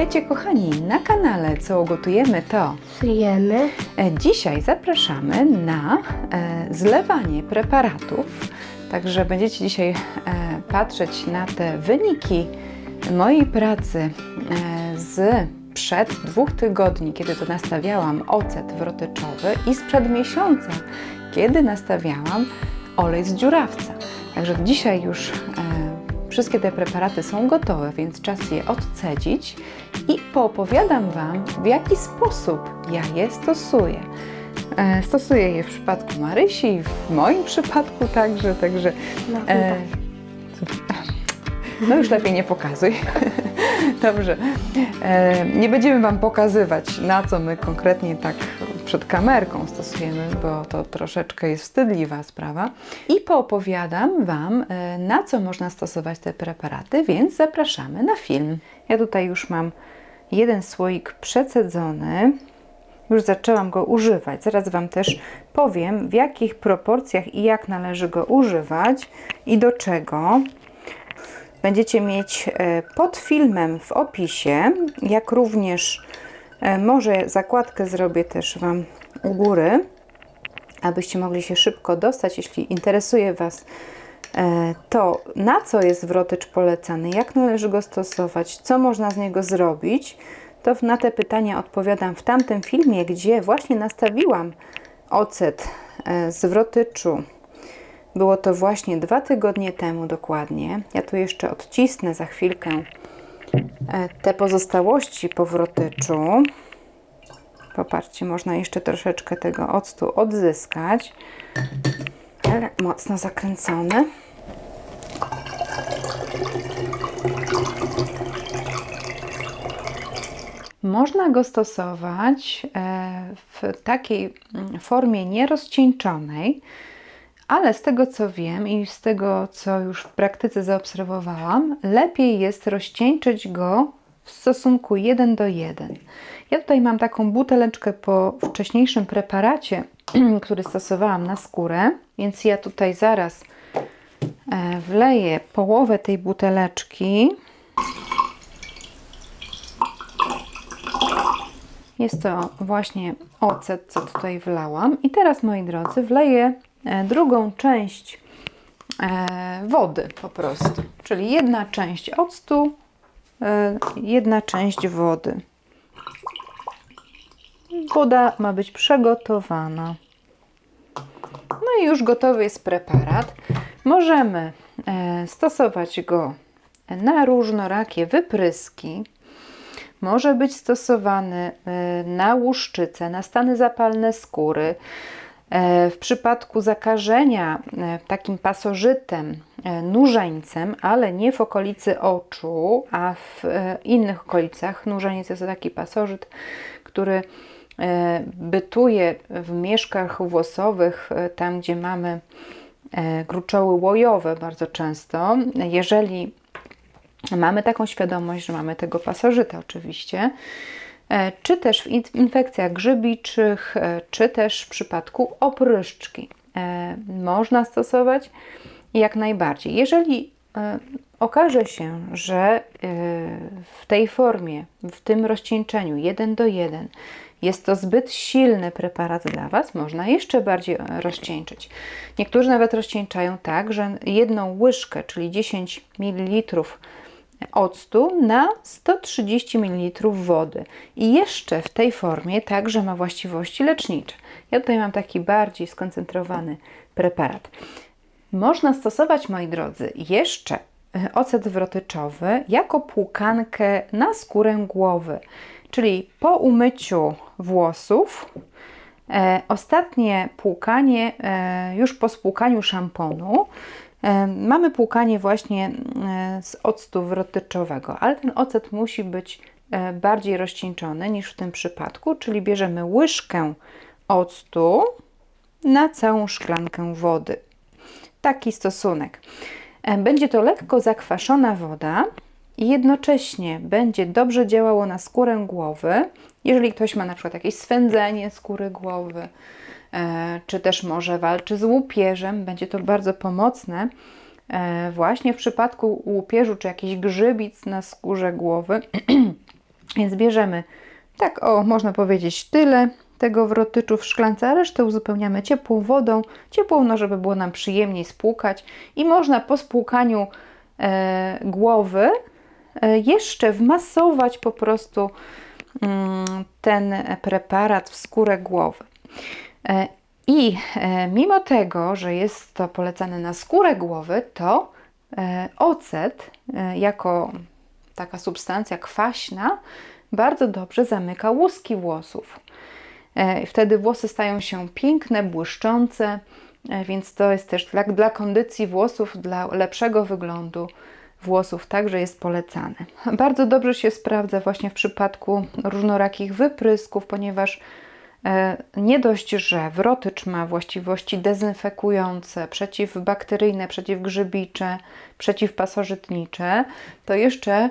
Witajcie kochani na kanale Co gotujemy to. Fryjemy. E, Dzisiaj zapraszamy na e, zlewanie preparatów. Także będziecie dzisiaj e, patrzeć na te wyniki mojej pracy z przed dwóch tygodni, kiedy to nastawiałam ocet wrotyczowy i sprzed miesiąca, kiedy nastawiałam olej z dziurawca. Także dzisiaj już wszystkie te preparaty są gotowe, więc czas je odcedzić i poopowiadam Wam, w jaki sposób ja je stosuję. E, Stosuję je w przypadku Marysi w moim przypadku także, także No, e, no już lepiej nie pokazuj. Dobrze. E, nie będziemy Wam pokazywać, na co my konkretnie tak przed kamerką stosujemy, bo to troszeczkę jest wstydliwa sprawa. I poopowiadam Wam, e, na co można stosować te preparaty, więc zapraszamy na film. Ja tutaj już mam jeden słoik przecedzony. Już zaczęłam go używać. Zaraz Wam też powiem, w jakich proporcjach i jak należy go używać i do czego. Będziecie mieć e, pod filmem w opisie, jak również może zakładkę zrobię też Wam u góry, abyście mogli się szybko dostać, jeśli interesuje Was e, to, na co jest wrotycz polecany, jak należy go stosować, co można z niego zrobić, to na te pytania odpowiadam w tamtym filmie, gdzie właśnie nastawiłam ocet e, z wrotyczu było to właśnie dwa tygodnie temu dokładnie. Ja tu jeszcze odcisnę za chwilkę e, te pozostałości po wrotyczu. Popatrzcie, można jeszcze troszeczkę tego octu odzyskać, ale mocno zakręcony. Można go stosować e, w takiej mm, formie nierozcieńczonej, ale z tego co wiem i z tego co już w praktyce zaobserwowałam, lepiej jest rozcieńczyć go w stosunku 1 do 1. Ja tutaj mam taką buteleczkę po wcześniejszym preparacie, który stosowałam na skórę, więc ja tutaj zaraz e, wleję połowę tej buteleczki. Jest to właśnie ocet, co tutaj wlałam. I teraz, moi drodzy, wleję drugą część e, wody po prostu. Czyli jedna część octu, e, jedna część wody. Woda ma być przegotowana. No i już gotowy jest preparat. Możemy e, stosować go na różnorakie wypryski. Może być stosowany e, na łuszczycę, na stany zapalne skóry. E, W przypadku zakażenia e, takim pasożytem, e, nurzeńcem, ale nie w okolicy oczu, a w innych okolicach. Nurzeniec jest to taki pasożyt, który bytuje w mieszkach włosowych, tam gdzie mamy gruczoły łojowe bardzo często. Jeżeli mamy taką świadomość, że mamy tego pasożyta oczywiście, czy też w in- infekcjach grzybiczych, e, czy też w przypadku opryszczki e, można stosować jak najbardziej. Jeżeli e, okaże się, że e, w tej formie, w tym rozcieńczeniu 1 do 1 jest to zbyt silny preparat dla Was, można jeszcze bardziej e, rozcieńczyć. Niektórzy nawet rozcieńczają tak, że jedną łyżkę, czyli 10 ml octu na 130 ml wody. I jeszcze w tej formie także ma właściwości lecznicze. Ja tutaj mam taki bardziej skoncentrowany preparat. Można stosować, moi drodzy, jeszcze e, ocet wrotyczowy jako płukankę na skórę głowy. Czyli po umyciu włosów, e, ostatnie płukanie, e, już po spłukaniu szamponu, mamy płukanie właśnie e, z octu wrotyczowego, ale ten ocet musi być e, bardziej rozcieńczony niż w tym przypadku, czyli bierzemy łyżkę octu na całą szklankę wody taki stosunek. E, Będzie to lekko zakwaszona woda i jednocześnie będzie dobrze działało na skórę głowy. Jeżeli ktoś ma na przykład jakieś swędzenie skóry głowy, e, czy też może walczy z łupieżem, będzie to bardzo pomocne e, właśnie w przypadku łupieżu czy jakichś grzybic na skórze głowy. Więc bierzemy, tak o, można powiedzieć, tyle tego wrotyczu w szklance, a resztę uzupełniamy ciepłą wodą, ciepłą, no żeby było nam przyjemniej spłukać i można po spłukaniu e, głowy jeszcze wmasować po prostu mm, ten preparat w skórę głowy. E, I e, mimo tego, że jest to polecane na skórę głowy, to e, ocet e, jako taka substancja kwaśna bardzo dobrze zamyka łuski włosów. E, Wtedy włosy stają się piękne, błyszczące, e, więc to jest też dla, dla kondycji włosów, dla lepszego wyglądu włosów także jest polecane. Bardzo dobrze się sprawdza właśnie w przypadku różnorakich wyprysków, ponieważ e, nie dość, że wrotycz ma właściwości dezynfekujące, przeciwbakteryjne, przeciwgrzybicze, przeciwpasożytnicze, to jeszcze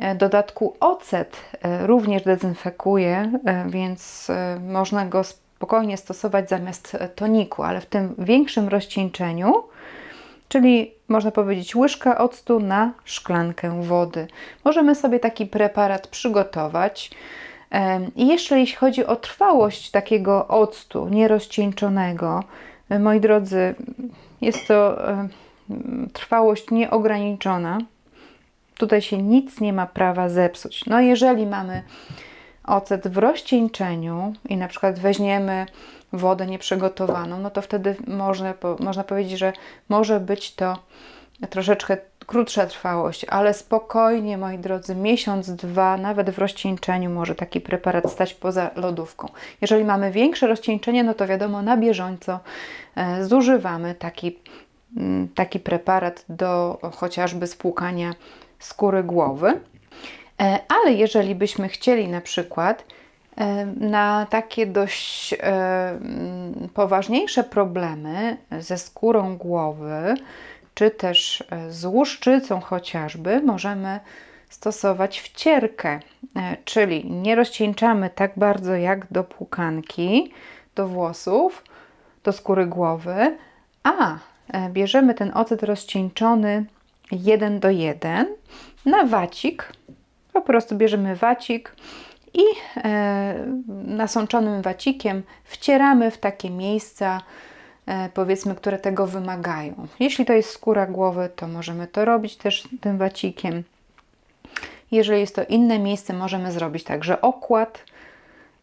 w dodatku ocet e, również dezynfekuje, e, więc e, można go spokojnie stosować zamiast toniku, ale w tym większym rozcieńczeniu, czyli można powiedzieć łyżka octu na szklankę wody. Możemy sobie taki preparat przygotować. I jeszcze jeśli chodzi o trwałość takiego octu nierozcieńczonego, moi drodzy, jest to trwałość nieograniczona, Tutaj się nic nie ma prawa zepsuć. No jeżeli mamy ocet w rozcieńczeniu i na przykład weźmiemy wodę nieprzygotowaną, no to wtedy można, można powiedzieć, że może być to troszeczkę krótsza trwałość, ale spokojnie, moi drodzy, miesiąc, dwa, nawet w rozcieńczeniu może taki preparat stać poza lodówką. Jeżeli mamy większe rozcieńczenie, no to wiadomo, na bieżąco e, zużywamy taki, mm, taki preparat do chociażby spłukania skóry głowy. E, ale jeżeli byśmy chcieli na przykład na takie dość e, poważniejsze problemy ze skórą głowy, czy też z łuszczycą chociażby, możemy stosować wcierkę, czyli nie rozcieńczamy tak bardzo jak do płukanki, do włosów, do skóry głowy, a bierzemy ten ocet rozcieńczony 1 do 1 na wacik. Po prostu bierzemy wacik i e, nasączonym wacikiem wcieramy w takie miejsca, e, powiedzmy, które tego wymagają. Jeśli to jest skóra głowy, to możemy to robić też tym wacikiem. Jeżeli jest to inne miejsce, możemy zrobić także okład.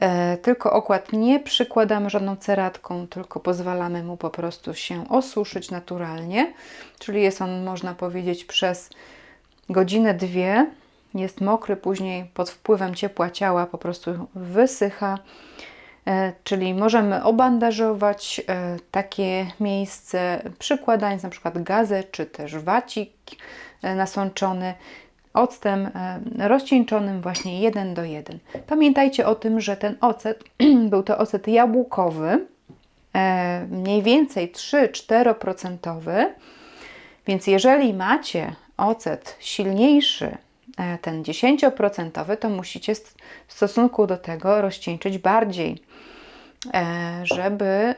E, tylko okład nie przykładamy żadną ceratką, tylko pozwalamy mu po prostu się osuszyć naturalnie. Czyli jest on, można powiedzieć, przez godzinę, dwie jest mokry, później pod wpływem ciepła ciała po prostu wysycha. E, czyli możemy obandażować e, takie miejsce, przykładając na przykład gazę czy też wacik e, nasączony octem rozcieńczonym właśnie 1 do 1. Pamiętajcie o tym, że ten ocet był to ocet jabłkowy, mniej więcej 3-4%, więc jeżeli macie ocet silniejszy, ten 10%, to musicie w stosunku do tego rozcieńczyć bardziej, e, żeby e,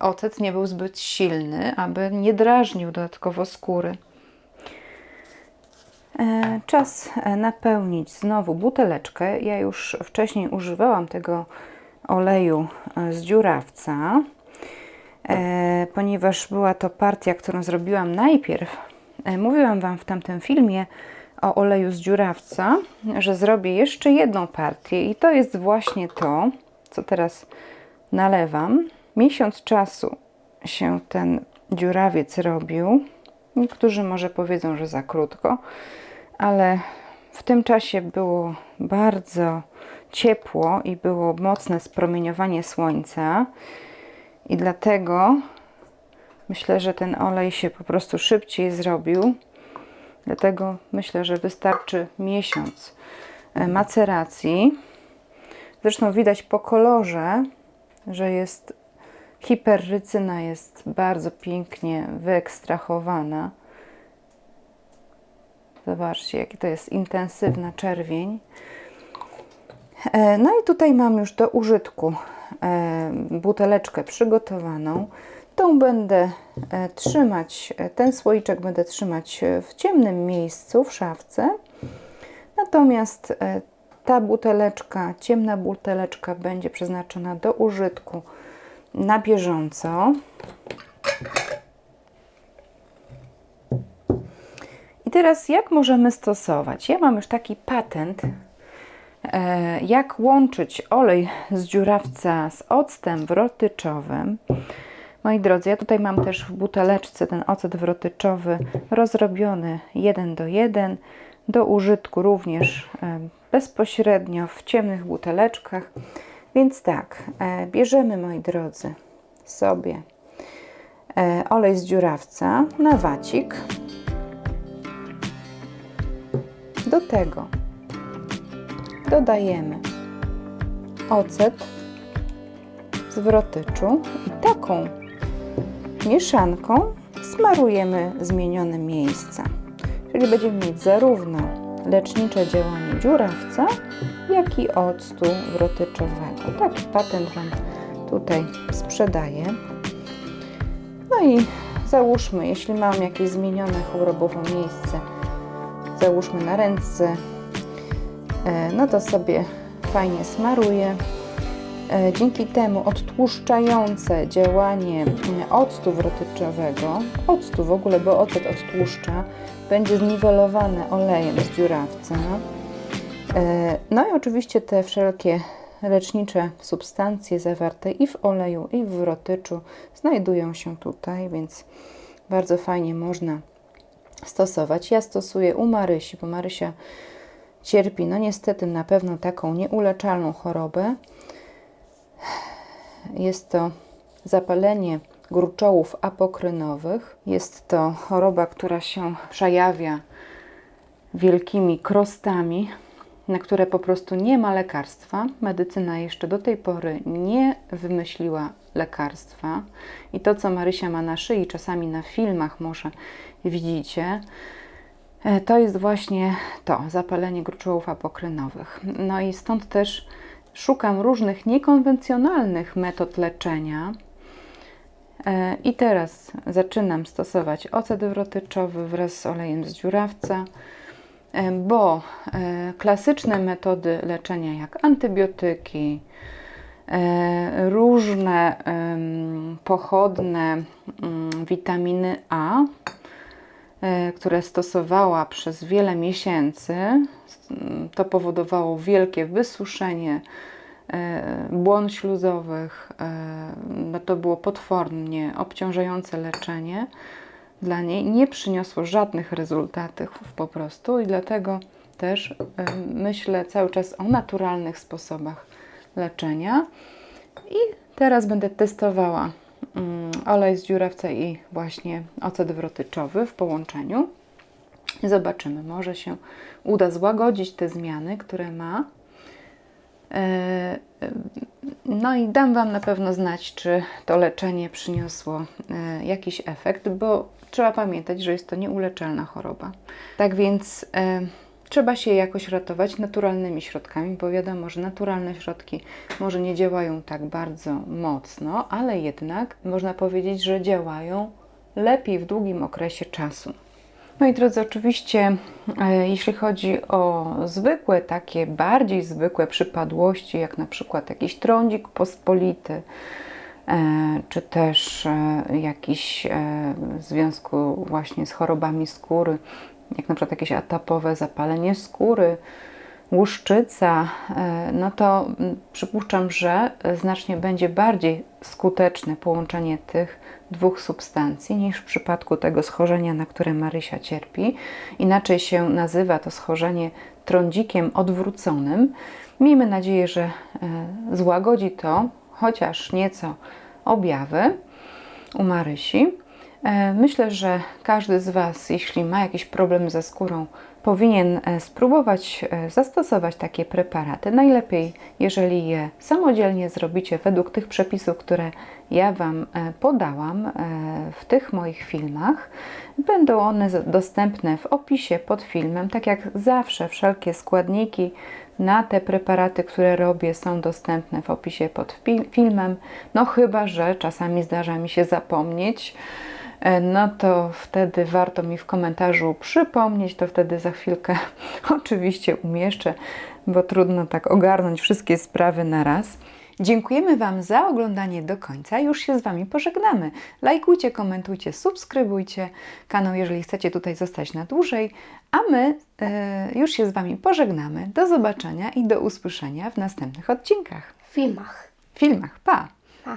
ocet nie był zbyt silny, aby nie drażnił dodatkowo skóry. Czas napełnić znowu buteleczkę. Ja już wcześniej używałam tego oleju z dziurawca, ponieważ była to partia, którą zrobiłam najpierw E, mówiłam Wam w tamtym filmie o oleju z dziurawca, że zrobię jeszcze jedną partię i to jest właśnie to, co teraz nalewam. Miesiąc czasu się ten dziurawiec robił. Niektórzy może powiedzą, że za krótko, ale w tym czasie było bardzo ciepło i było mocne spromieniowanie słońca i dlatego Myślę, że ten olej się po prostu szybciej zrobił. Dlatego myślę, że wystarczy miesiąc e, maceracji. Zresztą widać po kolorze, że jest hiperrycyna jest bardzo pięknie wyekstrahowana. Zobaczcie, jaki to jest intensywna czerwień. E, no i tutaj mam już do użytku e, buteleczkę przygotowaną. Tą będę e, trzymać, e, ten słoiczek będę trzymać w ciemnym miejscu, w szafce. Natomiast e, ta buteleczka, ciemna buteleczka będzie przeznaczona do użytku na bieżąco. I teraz jak możemy stosować? Ja mam już taki patent, e, jak łączyć olej z dziurawca z octem wrotyczowym. Moi drodzy, ja tutaj mam też w buteleczce ten ocet wrotyczowy rozrobiony 1 do 1 do użytku również e, bezpośrednio w ciemnych buteleczkach. Więc tak, e, bierzemy moi drodzy sobie e, olej z dziurawca na wacik. Do tego dodajemy ocet z wrotyczu i taką mieszanką smarujemy zmienione miejsca. Czyli będziemy mieć zarówno lecznicze działanie dziurawca, jak i octu wrotyczowego. Taki patent Wam tutaj sprzedaję. No i załóżmy, jeśli mam jakieś zmienione chorobowo miejsce, załóżmy na ręce, e, no to sobie fajnie smaruję. E, dzięki temu odtłuszczające działanie octu wrotyczowego, octu w ogóle, bo ocet odtłuszcza, będzie zniwelowane olejem z dziurawca. E, no i oczywiście te wszelkie lecznicze substancje zawarte i w oleju, i w wrotyczu znajdują się tutaj, więc bardzo fajnie można stosować. Ja stosuję u Marysi, bo Marysia cierpi, no niestety na pewno taką nieuleczalną chorobę. Jest to zapalenie gruczołów apokrynowych. Jest to choroba, która się przejawia wielkimi krostami, na które po prostu nie ma lekarstwa. Medycyna jeszcze do tej pory nie wymyśliła lekarstwa. I to, co Marysia ma na szyi, czasami na filmach może widzicie, e, to jest właśnie to, zapalenie gruczołów apokrynowych. No i stąd też szukam różnych niekonwencjonalnych metod leczenia. E, I teraz zaczynam stosować ocet wrotyczowy wraz z olejem z dziurawca, e, bo e, klasyczne metody leczenia, jak antybiotyki, różne pochodne mm, witaminy A, które stosowała przez wiele miesięcy, to powodowało wielkie wysuszenie e, błon śluzowych. E, to było potwornie obciążające leczenie dla niej. Nie przyniosło żadnych rezultatów po prostu i dlatego też e, myślę cały czas o naturalnych sposobach leczenia. I teraz będę testowała olej z dziurawca i właśnie ocet wrotyczowy w połączeniu. Zobaczymy, może się uda złagodzić te zmiany, które ma. E, e, no i dam Wam na pewno znać, czy to leczenie przyniosło e, jakiś efekt, bo trzeba pamiętać, że jest to nieuleczalna choroba. Tak więc trzeba się jakoś ratować naturalnymi środkami, bo wiadomo, że naturalne środki może nie działają tak bardzo mocno, ale jednak można powiedzieć, że działają lepiej w długim okresie czasu. Moi drodzy, oczywiście, e, jeśli chodzi o zwykłe, takie bardziej zwykłe przypadłości, jak na przykład jakiś trądzik pospolity, e, czy też e, jakiś w związku właśnie z chorobami skóry, jak na przykład jakieś atapowe zapalenie skóry, łuszczyca, no to przypuszczam, że znacznie będzie bardziej skuteczne połączenie tych dwóch substancji niż w przypadku tego schorzenia, na które Marysia cierpi. Inaczej się nazywa to schorzenie trądzikiem odwróconym. Miejmy nadzieję, że e, złagodzi to chociaż nieco objawy u Marysi. E, myślę, że każdy z Was, jeśli ma jakiś problem ze skórą, powinien e, spróbować zastosować takie preparaty. Najlepiej, jeżeli je samodzielnie zrobicie według tych przepisów, które ja Wam e, podałam e, w tych moich filmach. Będą one dostępne w opisie pod filmem. Tak jak zawsze, wszelkie składniki na te preparaty, które robię, są dostępne w opisie pod filmem. No, chyba że czasami zdarza mi się zapomnieć e, no to wtedy warto mi w komentarzu przypomnieć, to wtedy za chwilkę oczywiście umieszczę, bo trudno tak ogarnąć wszystkie sprawy na raz. Dziękujemy Wam za oglądanie do końca. Już się z Wami pożegnamy. Lajkujcie, komentujcie, subskrybujcie kanał, jeżeli chcecie tutaj zostać na dłużej. A my e, już się z Wami pożegnamy. Do zobaczenia i do usłyszenia w następnych odcinkach. W filmach. Filmach. Pa! Pa.